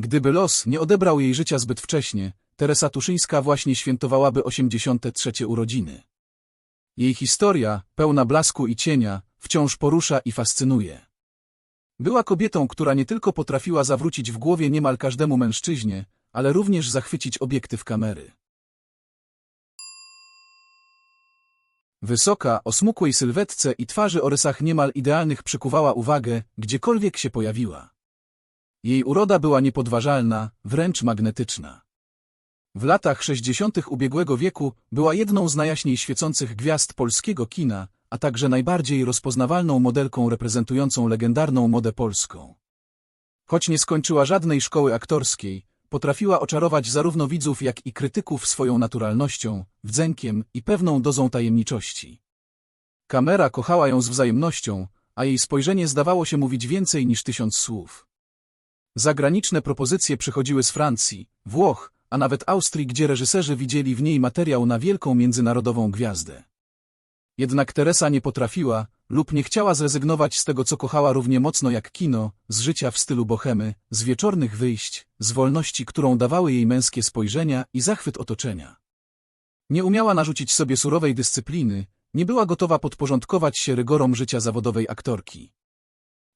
Gdyby los nie odebrał jej życia zbyt wcześnie, Teresa Tuszyńska właśnie świętowałaby 83. urodziny. Jej historia, pełna blasku i cienia, wciąż porusza i fascynuje. Była kobietą, która nie tylko potrafiła zawrócić w głowie niemal każdemu mężczyźnie, ale również zachwycić obiektyw kamery. Wysoka, o smukłej sylwetce i twarzy o rysach niemal idealnych przykuwała uwagę, gdziekolwiek się pojawiła. Jej uroda była niepodważalna, wręcz magnetyczna. W latach 60. ubiegłego wieku była jedną z najjaśniej świecących gwiazd polskiego kina, a także najbardziej rozpoznawalną modelką reprezentującą legendarną modę polską. Choć nie skończyła żadnej szkoły aktorskiej, potrafiła oczarować zarówno widzów, jak i krytyków swoją naturalnością, wdzękiem i pewną dozą tajemniczości. Kamera kochała ją z wzajemnością, a jej spojrzenie zdawało się mówić więcej niż tysiąc słów. Zagraniczne propozycje przychodziły z Francji, Włoch, a nawet Austrii, gdzie reżyserzy widzieli w niej materiał na wielką międzynarodową gwiazdę. Jednak Teresa nie potrafiła lub nie chciała zrezygnować z tego, co kochała równie mocno jak kino, z życia w stylu bohemy, z wieczornych wyjść, z wolności, którą dawały jej męskie spojrzenia i zachwyt otoczenia. Nie umiała narzucić sobie surowej dyscypliny, nie była gotowa podporządkować się rygorom życia zawodowej aktorki.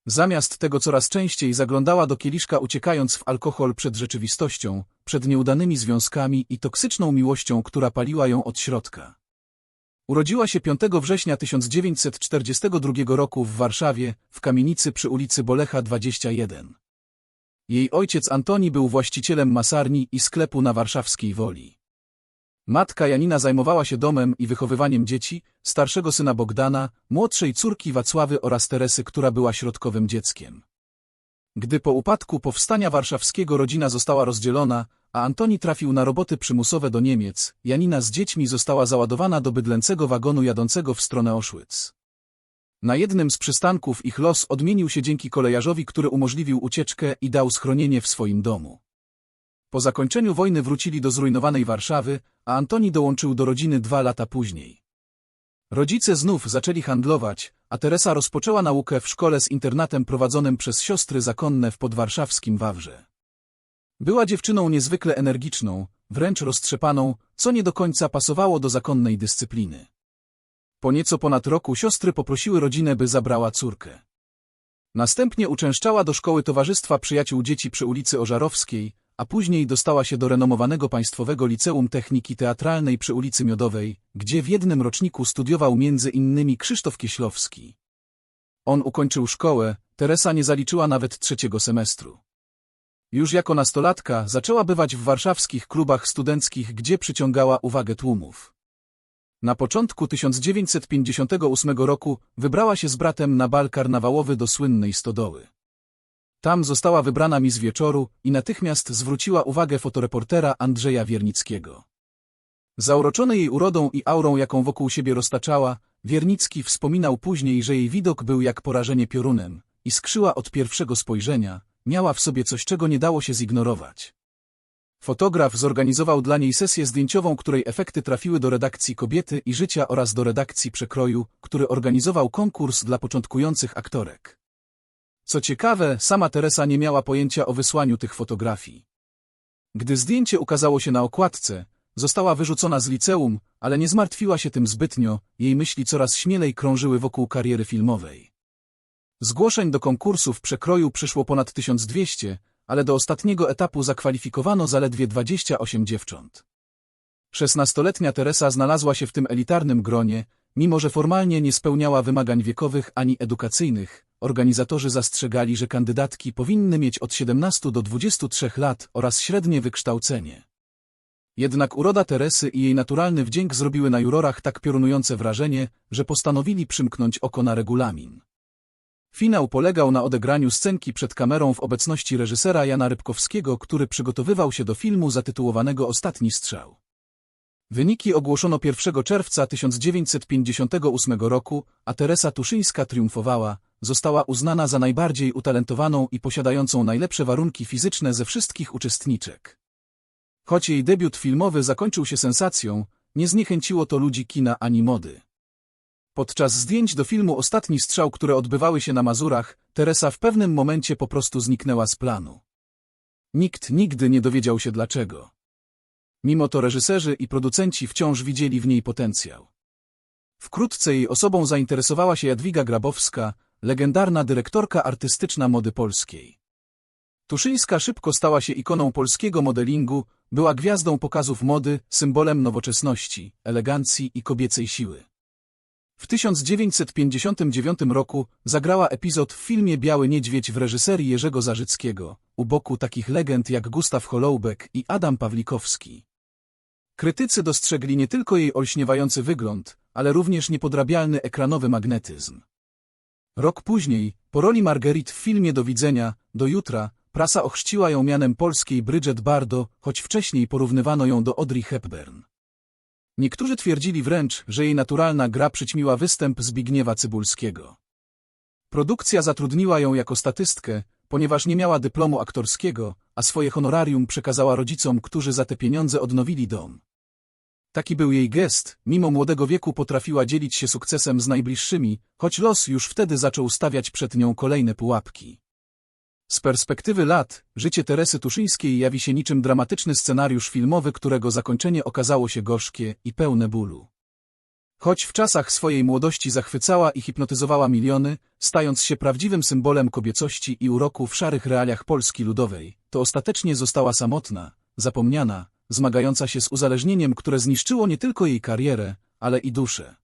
Zamiast tego coraz częściej zaglądała do kieliszka uciekając w alkohol przed rzeczywistością, przed nieudanymi związkami i toksyczną miłością, która paliła ją od środka. Urodziła się 5 września 1942 roku w Warszawie, w kamienicy przy ulicy Bolecha 21. Jej ojciec Antoni był właścicielem masarni i sklepu na warszawskiej Woli. Matka Janina zajmowała się domem i wychowywaniem dzieci, starszego syna Bogdana, młodszej córki Wacławy oraz Teresy, która była środkowym dzieckiem. Gdy po upadku powstania warszawskiego rodzina została rozdzielona, a Antoni trafił na roboty przymusowe do Niemiec, Janina z dziećmi została załadowana do bydlęcego wagonu jadącego w stronę Auschwitz. Na jednym z przystanków ich los odmienił się dzięki kolejarzowi, który umożliwił ucieczkę i dał schronienie w swoim domu. Po zakończeniu wojny wrócili do zrujnowanej Warszawy, a Antoni dołączył do rodziny dwa lata później. Rodzice znów zaczęli handlować, a Teresa rozpoczęła naukę w szkole z internatem prowadzonym przez siostry zakonne w podwarszawskim Wawrze. Była dziewczyną niezwykle energiczną, wręcz roztrzepaną, co nie do końca pasowało do zakonnej dyscypliny. Po nieco ponad roku siostry poprosiły rodzinę, by zabrała córkę. Następnie uczęszczała do szkoły Towarzystwa Przyjaciół Dzieci przy ulicy Ożarowskiej, a później dostała się do renomowanego Państwowego Liceum Techniki Teatralnej przy ulicy Miodowej, gdzie w jednym roczniku studiował między innymi Krzysztof Kieślowski. On ukończył szkołę, Teresa nie zaliczyła nawet trzeciego semestru. Już jako nastolatka zaczęła bywać w warszawskich klubach studenckich, gdzie przyciągała uwagę tłumów. Na początku 1958 roku wybrała się z bratem na bal karnawałowy do słynnej stodoły. Tam została wybrana mis wieczoru i natychmiast zwróciła uwagę fotoreportera Andrzeja Wiernickiego. Zauroczony jej urodą i aurą, jaką wokół siebie roztaczała, Wiernicki wspominał później, że jej widok był jak porażenie piorunem i skrzyła od pierwszego spojrzenia, miała w sobie coś, czego nie dało się zignorować. Fotograf zorganizował dla niej sesję zdjęciową, której efekty trafiły do redakcji Kobiety i Życia oraz do redakcji Przekroju, który organizował konkurs dla początkujących aktorek. Co ciekawe, sama Teresa nie miała pojęcia o wysłaniu tych fotografii. Gdy zdjęcie ukazało się na okładce, została wyrzucona z liceum, ale nie zmartwiła się tym zbytnio, jej myśli coraz śmielej krążyły wokół kariery filmowej. Zgłoszeń do konkursów przekroju przyszło ponad 1200, ale do ostatniego etapu zakwalifikowano zaledwie 28 dziewcząt. Szesnastoletnia Teresa znalazła się w tym elitarnym gronie, mimo że formalnie nie spełniała wymagań wiekowych ani edukacyjnych, Organizatorzy zastrzegali, że kandydatki powinny mieć od 17 do 23 lat oraz średnie wykształcenie. Jednak uroda Teresy i jej naturalny wdzięk zrobiły na jurorach tak piorunujące wrażenie, że postanowili przymknąć oko na regulamin. Finał polegał na odegraniu scenki przed kamerą w obecności reżysera Jana Rybkowskiego, który przygotowywał się do filmu zatytułowanego Ostatni strzał. Wyniki ogłoszono 1 czerwca 1958 roku, a Teresa Tuszyńska triumfowała, została uznana za najbardziej utalentowaną i posiadającą najlepsze warunki fizyczne ze wszystkich uczestniczek. Choć jej debiut filmowy zakończył się sensacją, nie zniechęciło to ludzi kina ani mody. Podczas zdjęć do filmu Ostatni strzał, które odbywały się na Mazurach, Teresa w pewnym momencie po prostu zniknęła z planu. Nikt nigdy nie dowiedział się dlaczego. Mimo to reżyserzy i producenci wciąż widzieli w niej potencjał. Wkrótce jej osobą zainteresowała się Jadwiga Grabowska, legendarna dyrektorka artystyczna mody polskiej. Tuszyńska szybko stała się ikoną polskiego modelingu, była gwiazdą pokazów mody, symbolem nowoczesności, elegancji i kobiecej siły. W 1959 roku zagrała epizod w filmie Biały Niedźwiedź w reżyserii Jerzego Zarzyckiego, u boku takich legend jak Gustaw Holoubek i Adam Pawlikowski. Krytycy dostrzegli nie tylko jej olśniewający wygląd, ale również niepodrabialny ekranowy magnetyzm. Rok później, po roli Marguerite w filmie Do widzenia, do jutra, prasa ochrzciła ją mianem polskiej Bridget Bardo, choć wcześniej porównywano ją do Audrey Hepburn. Niektórzy twierdzili wręcz, że jej naturalna gra przyćmiła występ Zbigniewa Cybulskiego. Produkcja zatrudniła ją jako statystkę, ponieważ nie miała dyplomu aktorskiego, a swoje honorarium przekazała rodzicom, którzy za te pieniądze odnowili dom. Taki był jej gest, mimo młodego wieku potrafiła dzielić się sukcesem z najbliższymi, choć los już wtedy zaczął stawiać przed nią kolejne pułapki. Z perspektywy lat, życie Teresy Tuszyńskiej jawi się niczym dramatyczny scenariusz filmowy, którego zakończenie okazało się gorzkie i pełne bólu. Choć w czasach swojej młodości zachwycała i hipnotyzowała miliony, stając się prawdziwym symbolem kobiecości i uroku w szarych realiach Polski Ludowej, to ostatecznie została samotna, zapomniana, zmagająca się z uzależnieniem, które zniszczyło nie tylko jej karierę, ale i duszę.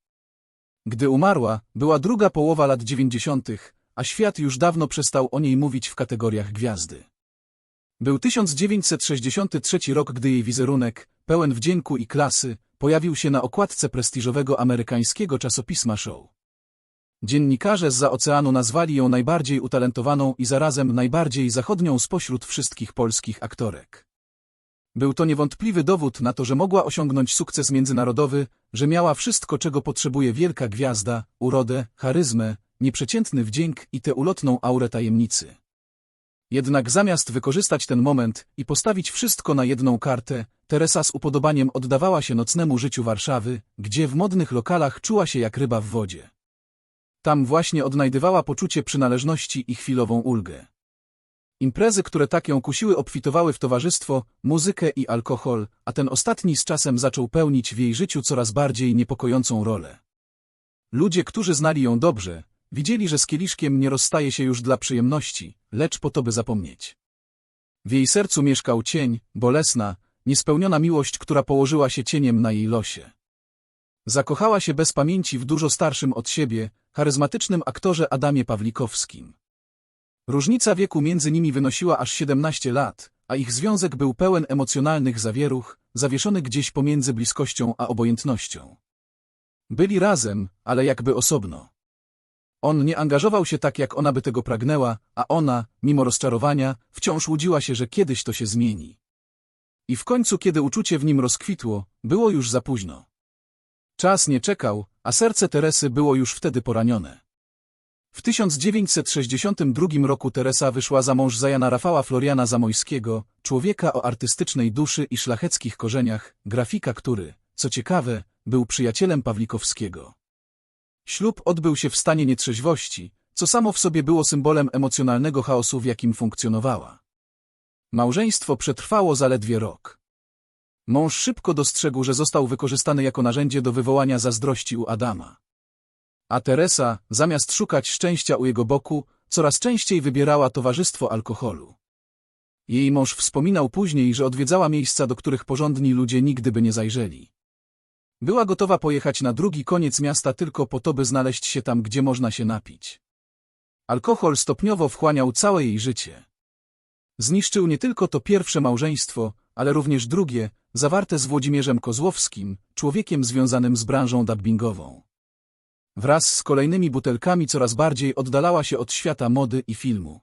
Gdy umarła, była druga połowa lat dziewięćdziesiątych, a świat już dawno przestał o niej mówić w kategoriach gwiazdy. Był 1963 rok, gdy jej wizerunek, pełen wdzięku i klasy, pojawił się na okładce prestiżowego amerykańskiego czasopisma Show. Dziennikarze z oceanu nazwali ją najbardziej utalentowaną i zarazem najbardziej zachodnią spośród wszystkich polskich aktorek. Był to niewątpliwy dowód na to, że mogła osiągnąć sukces międzynarodowy, że miała wszystko, czego potrzebuje wielka gwiazda, urodę, charyzmę, nieprzeciętny wdzięk i tę ulotną aurę tajemnicy. Jednak zamiast wykorzystać ten moment i postawić wszystko na jedną kartę, Teresa z upodobaniem oddawała się nocnemu życiu Warszawy, gdzie w modnych lokalach czuła się jak ryba w wodzie. Tam właśnie odnajdywała poczucie przynależności i chwilową ulgę. Imprezy, które tak ją kusiły, obfitowały w towarzystwo, muzykę i alkohol, a ten ostatni z czasem zaczął pełnić w jej życiu coraz bardziej niepokojącą rolę. Ludzie, którzy znali ją dobrze, widzieli, że z kieliszkiem nie rozstaje się już dla przyjemności, lecz po to, by zapomnieć. W jej sercu mieszkał cień, bolesna, niespełniona miłość, która położyła się cieniem na jej losie. Zakochała się bez pamięci w dużo starszym od siebie, charyzmatycznym aktorze Adamie Pawlikowskim. Różnica wieku między nimi wynosiła aż 17 lat, a ich związek był pełen emocjonalnych zawieruch, zawieszony gdzieś pomiędzy bliskością a obojętnością. Byli razem, ale jakby osobno. On nie angażował się tak, jak ona by tego pragnęła, a ona, mimo rozczarowania, wciąż łudziła się, że kiedyś to się zmieni. I w końcu, kiedy uczucie w nim rozkwitło, było już za późno. Czas nie czekał, a serce Teresy było już wtedy poranione. W 1962 roku Teresa wyszła za mąż za Jana Rafała Floriana Zamojskiego, człowieka o artystycznej duszy i szlacheckich korzeniach, grafika który, co ciekawe, był przyjacielem Pawlikowskiego. Ślub odbył się w stanie nietrzeźwości, co samo w sobie było symbolem emocjonalnego chaosu, w jakim funkcjonowała. Małżeństwo przetrwało zaledwie rok. Mąż szybko dostrzegł, że został wykorzystany jako narzędzie do wywołania zazdrości u Adama. A Teresa, zamiast szukać szczęścia u jego boku, coraz częściej wybierała towarzystwo alkoholu. Jej mąż wspominał później, że odwiedzała miejsca, do których porządni ludzie nigdy by nie zajrzeli. Była gotowa pojechać na drugi koniec miasta tylko po to, by znaleźć się tam, gdzie można się napić. Alkohol stopniowo wchłaniał całe jej życie. Zniszczył nie tylko to pierwsze małżeństwo, ale również drugie, zawarte z Włodzimierzem Kozłowskim, człowiekiem związanym z branżą dubbingową. Wraz z kolejnymi butelkami coraz bardziej oddalała się od świata mody i filmu.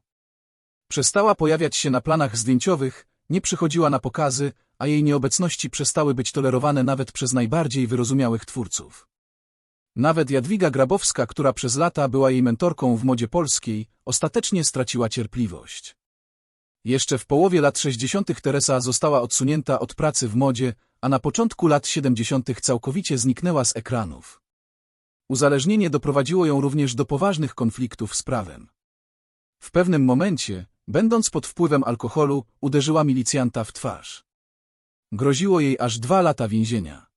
Przestała pojawiać się na planach zdjęciowych, nie przychodziła na pokazy, a jej nieobecności przestały być tolerowane nawet przez najbardziej wyrozumiałych twórców. Nawet Jadwiga Grabowska, która przez lata była jej mentorką w modzie polskiej, ostatecznie straciła cierpliwość. Jeszcze w połowie lat 60. Teresa została odsunięta od pracy w modzie, a na początku lat 70. całkowicie zniknęła z ekranów. Uzależnienie doprowadziło ją również do poważnych konfliktów z prawem. W pewnym momencie, Będąc pod wpływem alkoholu, uderzyła milicjanta w twarz. Groziło jej aż dwa lata więzienia.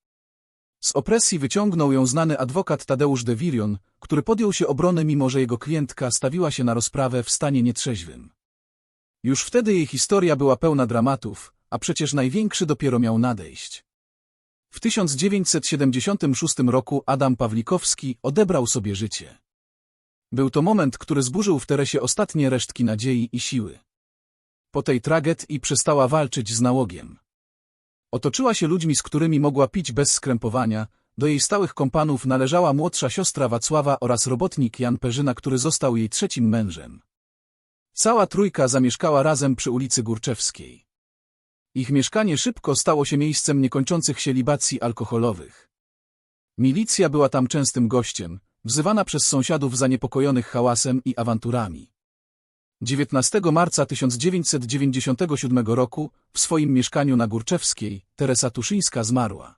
Z opresji wyciągnął ją znany adwokat Tadeusz de Virion, który podjął się obrony mimo że jego klientka stawiła się na rozprawę w stanie nietrzeźwym. Już wtedy jej historia była pełna dramatów, a przecież największy dopiero miał nadejść. W 1976 roku Adam Pawlikowski odebrał sobie życie. Był to moment, który zburzył w Teresie ostatnie resztki nadziei i siły. Po tej tragedii przestała walczyć z nałogiem. Otoczyła się ludźmi, z którymi mogła pić bez skrępowania, do jej stałych kompanów należała młodsza siostra Wacława oraz robotnik Jan Perzyna, który został jej trzecim mężem. Cała trójka zamieszkała razem przy ulicy Górczewskiej. Ich mieszkanie szybko stało się miejscem niekończących się libacji alkoholowych. Milicja była tam częstym gościem, wzywana przez sąsiadów zaniepokojonych hałasem i awanturami. 19 marca 1997 roku w swoim mieszkaniu na Górczewskiej Teresa Tuszyńska zmarła.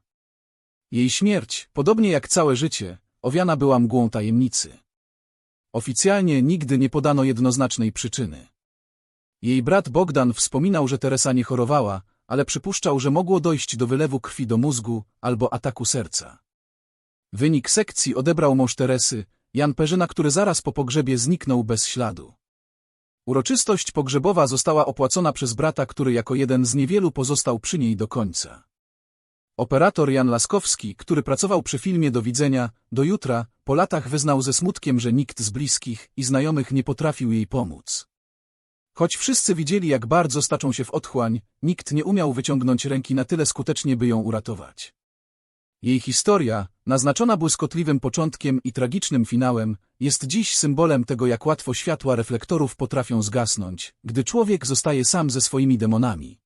Jej śmierć, podobnie jak całe życie, owiana była mgłą tajemnicy. Oficjalnie nigdy nie podano jednoznacznej przyczyny. Jej brat Bogdan wspominał, że Teresa nie chorowała, ale przypuszczał, że mogło dojść do wylewu krwi do mózgu albo ataku serca. Wynik sekcji odebrał mąż Teresy, Jan Perzyna, który zaraz po pogrzebie zniknął bez śladu. Uroczystość pogrzebowa została opłacona przez brata, który jako jeden z niewielu pozostał przy niej do końca. Operator Jan Laskowski, który pracował przy filmie Do widzenia, do jutra, po latach wyznał ze smutkiem, że nikt z bliskich i znajomych nie potrafił jej pomóc. Choć wszyscy widzieli, jak bardzo staczą się w otchłań, nikt nie umiał wyciągnąć ręki na tyle skutecznie, by ją uratować. Jej historia, naznaczona błyskotliwym początkiem i tragicznym finałem, jest dziś symbolem tego, jak łatwo światła reflektorów potrafią zgasnąć, gdy człowiek zostaje sam ze swoimi demonami.